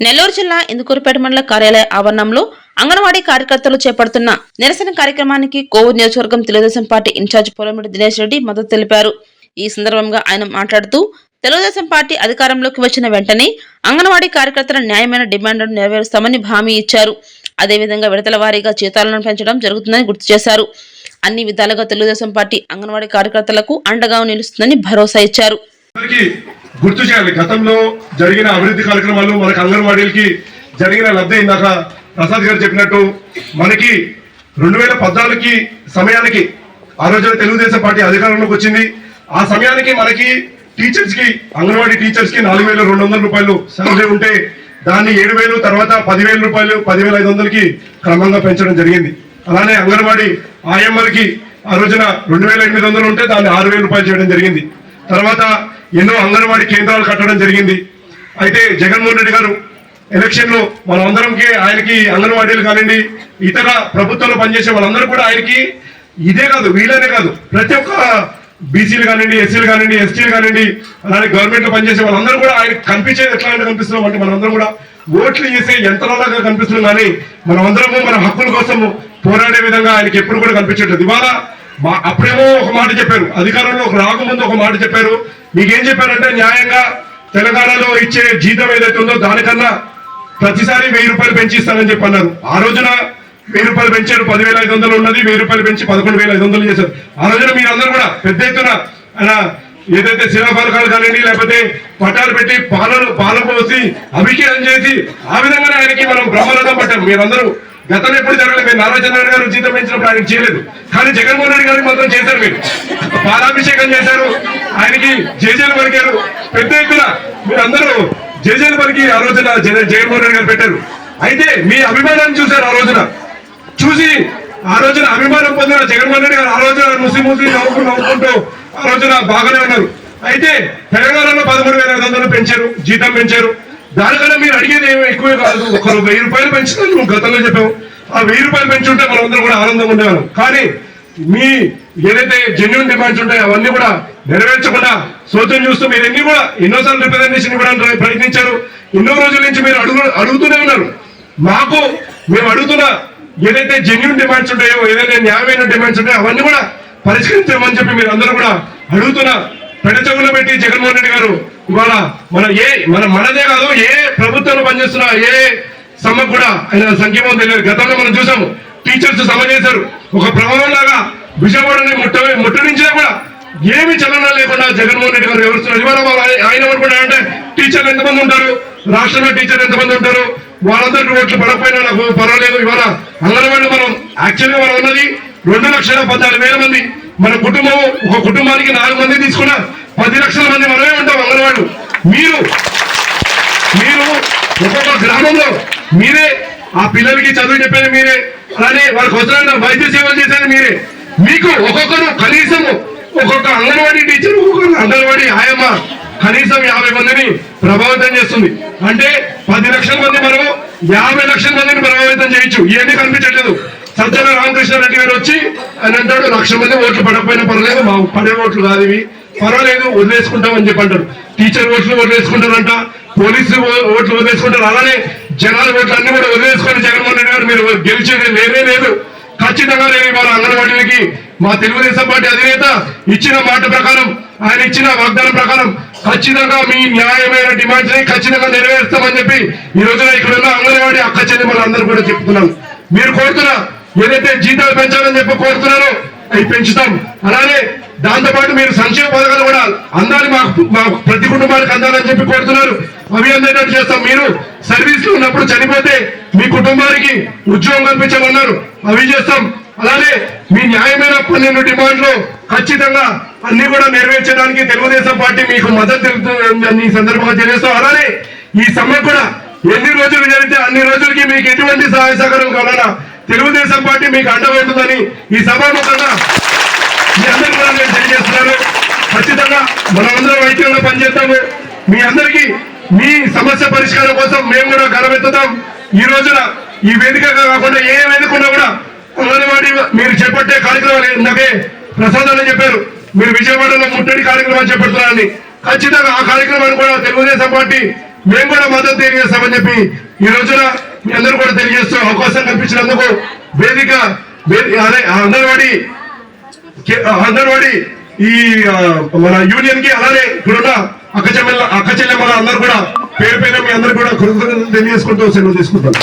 నెల్లూరు జిల్లా ఇందుకూరుపేట మండల కార్యాలయ ఆవరణంలో అంగన్వాడీ కార్యకర్తలు చేపడుతున్న నిరసన కార్యక్రమానికి కోవూరు నియోజకవర్గం తెలుగుదేశం పార్టీ ఇన్ఛార్జ్ పొలమిడి దినేష్ రెడ్డి మద్దతు తెలిపారు. ఈ సందర్భంగా ఆయన మాట్లాడుతూ తెలుగుదేశం పార్టీ అధికారంలోకి వచ్చిన వెంటనే అంగన్వాడీ కార్యకర్తల న్యాయమైన డిమాండ్లను నెరవేరుస్తామని హామీ ఇచ్చారు. అదేవిధంగా విడతల వారీగా జీతాలను పెంచడం జరుగుతుందని గుర్తు చేశారు. అన్ని విధాలుగా తెలుగుదేశం పార్టీ అంగన్వాడీ కార్యకర్తలకు అండగా నిలుస్తుందని భరోసా ఇచ్చారు. గుర్తు చేయాలి గతంలో జరిగిన అభివృద్ధి కార్యక్రమాలు మనకి అంగన్వాడీలకి జరిగిన లబ్ధి ఇందాక ప్రసాద్ గారు చెప్పినట్టు మనకి రెండు వేల పద్నాలుగుకి సమయానికి ఆ రోజున తెలుగుదేశం పార్టీ అధికారంలోకి వచ్చింది. ఆ సమయానికి మనకి టీచర్స్కి అంగన్వాడీ టీచర్స్కి నాలుగు వేల రెండు వందల రూపాయలు శాలరీ ఉంటే దాన్ని ఏడు వేలు తర్వాత పదివేల రూపాయలు పదివేల ఐదు వందలకి క్రమంగా పెంచడం జరిగింది. అలానే అంగన్వాడీ ఆయమ్మలకి ఆ రోజున రెండు వేల ఎనిమిది వందలు ఉంటే దాన్ని ఆరు వేల రూపాయలు చేయడం జరిగింది. తర్వాత ఎన్నో అంగన్వాడీ కేంద్రాలు కట్టడం జరిగింది. అయితే జగన్మోహన్ రెడ్డి గారు ఎలక్షన్లో మనందరంకి ఆయనకి అంగన్వాడీలు కానివ్వండి ఇతర ప్రభుత్వంలో పనిచేసే వాళ్ళందరూ కూడా ఆయనకి ఇదే కాదు వీళ్ళనే కాదు. ప్రతి ఒక్క బీసీలు కానివ్వండి ఎస్సీలు కానివ్వండి ఎస్టీలు కానివ్వండి అలానే గవర్నమెంట్లో పనిచేసే వాళ్ళందరూ కూడా ఆయన కనిపించేది ఎట్లా అంటే కనిపిస్తున్నాం అంటే మనందరం కూడా ఓట్లు చేసే యంత్రాలుగా కనిపిస్తున్నాం కానీ మనమందరము మన హక్కుల కోసము పోరాడే విధంగా ఆయనకి ఎప్పుడు కూడా కనిపించట్లేదు. ఇవాళ మా- అప్పుడేమో ఒక మాట చెప్పారు. అధికారంలో రాకముందు ఒక మాట చెప్పారు. మీకేం చెప్పారంటే న్యాయంగా తెలంగాణలో ఇచ్చే జీతం ఏదైతే ఉందో దానికన్నా ప్రతిసారి వెయ్యి రూపాయలు పెంచిస్తానని చెప్పి అన్నారు. ఆ రోజున వెయ్యి రూపాయలు పెంచారు. పదివేల ఐదు వందలు ఉన్నది. వెయ్యి రూపాయలు పెంచి పదకొండు వేల ఐదు వందలు చేశారు. ఆ రోజున మీరందరూ కూడా పెద్ద ఎత్తున ఏదైతే ఏదైతే పథకాలు కానివ్వండి లేకపోతే పట్టాలు పెట్టి పాలలు పాలు పోసి అభిషేకం చేసి ఆ విధంగానే ఆయనకి మనం బ్రహ్మరథం పట్టాం. మీరందరూ గతంలో ఎప్పుడు జరగలేదు. మీరు నారా చంద్రబాబు గారు జీతం పెంచినప్పుడు ఆయన చేయలేదు. కానీ జగన్మోహన్ రెడ్డి గారికి మాత్రం చేశారు మీరు. పాలాభిషేకం చేశారు. ఆయనకి జేజేలు పలికారు. పెద్ద ఎత్తున మీరందరూ జేజేలు పలికి ఆ రోజున జగన్మోహన్ రెడ్డి గారు పెట్టారు. అయితే మీ అభిమానాన్ని చూశారు ఆ రోజున. చూసి ఆ రోజున అభిమానం పొందిన జగన్మోహన్ రెడ్డి గారు ఆ రోజున ముసి ముసి నవ్వుకుంటూ నవ్వుకుంటూ ఆ రోజున బాగానే ఉన్నారు. అయితే తెలంగాణలో పదమూడు వేల ఐదు వందలు పెంచారు జీతం పెంచారు. దానికన్నా మీరు అడిగేది ఏమి ఎక్కువే కాదు. ఒక వెయ్యి రూపాయలు పెంచుతాను నువ్వు గతంలో చెప్పావు ఆ వెయ్యి రూపాయలు పెంచుంటే మనందరం కూడా ఆనందంగా ఉండేవాళ్ళం. కానీ మీ ఏదైతే జెన్యున్ డిమాండ్స్ ఉంటాయో అవన్నీ కూడా నెరవేర్చకుండా సోచం చూస్తూ మీరు ఎన్ని కూడా ఎన్నోసార్లు రిప్రజెంటేషన్ ఇవ్వడానికి ప్రయత్నించారు. ఎన్నో రోజుల నుంచి మీరు అడుగు అడుగుతూనే ఉన్నారు. మాకు మేము అడుగుతున్న ఏదైతే జెన్యున్ డిమాండ్స్ ఉంటాయో ఏదైతే న్యాయమైన డిమాండ్స్ ఉంటాయో అవన్నీ కూడా పరిష్కరించమని చెప్పి మీరు అందరూ కూడా అడుగుతున్న పెడచెవులో పెట్టి జగన్మోహన్ రెడ్డి గారు ఇవాళ మన ఏ మన మనదే కాదు ఏ ప్రభుత్వంలో పనిచేస్తున్న ఏ సమ్మకు కూడా ఆయన సంక్షేమం తెలియదు. గతంలో మనం చూసాము టీచర్స్ సమ చేశారు. ఒక ప్రభావం లాగా విజయవాడని ముట్ట ముట్టడించినా కూడా ఏమి చలన లేకుండా జగన్మోహన్ రెడ్డి గారు వివరిస్తున్నారు ఇవాళ వాళ్ళు ఆయన- ఆయన అనుకుంటా అంటే టీచర్లు ఎంతమంది ఉంటారు? రాష్ట్రంలో టీచర్లు ఎంతమంది ఉంటారు? వాళ్ళందరికీ ఓట్లు పడకపోయినా నాకు పర్వాలేదు. ఇవాళ అంగన్వాడీ మనం యాక్చువల్గా మనం ఉన్నది రెండు లక్షల పద్నాలుగు వేల మంది. మన కుటుంబం ఒక కుటుంబానికి నాలుగు మంది తీసుకున్న పది లక్షల మంది మనమే ఉంటాం అంగన్వాడు మీరు మీరు ఒక్కొక్క గ్రామంలో మీరే ఆ పిల్లలకి చదువు చెప్పేది మీరే అలానే వాళ్ళకి వచ్చిన వైద్య సేవలు చేసేది మీరే. మీకు ఒక్కొక్కరు కనీసం ఒక్కొక్క అంగన్వాడీ టీచర్ ఒక్కొక్క అంగన్వాడీ ఆయమ్మ కనీసం యాభై మందిని ప్రభావితం చేస్తుంది. అంటే పది లక్షల మంది మనం యాభై లక్షల మందిని ప్రభావితం చేయొచ్చు. ఇవన్నీ కనిపించట్లేదు. సజ్జల రామకృష్ణారెడ్డి గారు వచ్చి ఆయన అంటాడు లక్ష మంది ఓట్లు పడకపోయినా పర్వాలేదు మా పడే ఓట్లు కాదు ఇవి. పర్వాలేదు వదిలేసుకుంటాం అని చెప్పి అంటారు టీచర్ ఓట్లు వదిలేసుకుంటారంట పోలీసు ఓట్లు వదిలేసుకుంటారు. అలానే జనాల ఓట్లు అన్ని కూడా వదిలేసుకొని జగన్మోహన్ రెడ్డి గారు మీరు గెలిచేది లేనే లేదు. ఖచ్చితంగా నేను ఇవాళ అంగన్వాడీలకి మా తెలుగుదేశం పార్టీ అధినేత ఇచ్చిన మాట ప్రకారం ఆయన ఇచ్చిన వాగ్దానం ప్రకారం ఖచ్చితంగా మీ న్యాయమైన డిమాండ్స్ని ఖచ్చితంగా నెరవేరుస్తామని చెప్పి ఈ రోజున ఇక్కడ ఉన్న అంగన్వాడీ అక్క చెల్లెమ్మలు కూడా చెప్తున్నాను మీరు కోరుతున్న ఏదైతే జీతాలు పెంచాలని చెప్పి కోరుతున్నారో అవి పెంచుతాం. అలానే దాంతోపాటు మీరు సంక్షేమ పథకాలు కూడా అందాలి మాకు ప్రతి కుటుంబానికి అందాలని చెప్పి కోరుతున్నారు. అవి అందేటట్టు చేస్తాం. మీరు సర్వీస్లో ఉన్నప్పుడు చనిపోతే మీ కుటుంబానికి ఉద్యోగం కల్పించమన్నారు. అవి చేస్తాం. అలానే మీ న్యాయమైన పన్నెండు డిమాండ్లు ఖచ్చితంగా అన్ని కూడా నెరవేర్చడానికి తెలుగుదేశం పార్టీ మీకు మద్దతు తెలుపుతుందని ఈ సందర్భంగా తెలియజేస్తాం. అలానే ఈ సమ్మె కూడా ఎన్ని రోజులు జరిగితే అన్ని రోజులకి మీకు ఎటువంటి సహాయ సహకారం కావాలన్నా తెలుగుదేశం పార్టీ మీకు అండవుతుందని ఈ సభాముఖంగా మీ అందరికీ కూడా నేను తెలియజేస్తున్నాను. ఖచ్చితంగా మనమందరం ఐక్యంగా పనిచేస్తాము. మీ అందరికీ మీ సమస్య పరిష్కారం కోసం మేము కూడా గర్వెత్తుతాం ఈ రోజున ఈ వేదిక కాకుండా ఏ వేదిక ఉన్నా కూడా అంగన్వాడీ మీరు చేపట్టే కార్యక్రమాలు ఇందాకే ప్రసాదాలు చెప్పారు. మీరు విజయవాడలో ముట్టడి కార్యక్రమాలు చేపడుతున్నారని. ఖచ్చితంగా ఆ కార్యక్రమాన్ని కూడా తెలుగుదేశం పార్టీ మేము కూడా మద్దతు తెలియజేస్తామని చెప్పి ఈ రోజున మీ అందరూ కూడా తెలియజేస్తూ అవకాశం కల్పించినందుకు వేదిక అదే అంగన్వాడీ అంగన్వాడీ ఈ మన యూనియన్కి అలానే ఇక్కడున్న అక్క చెల్లెల అక్క చెల్లెమ్మల అందరూ కూడా పేరు పేరు మీ అందరూ కూడా కృతజ్ఞతలు తెలియజేసుకుంటూ సెలవు తీసుకుంటాను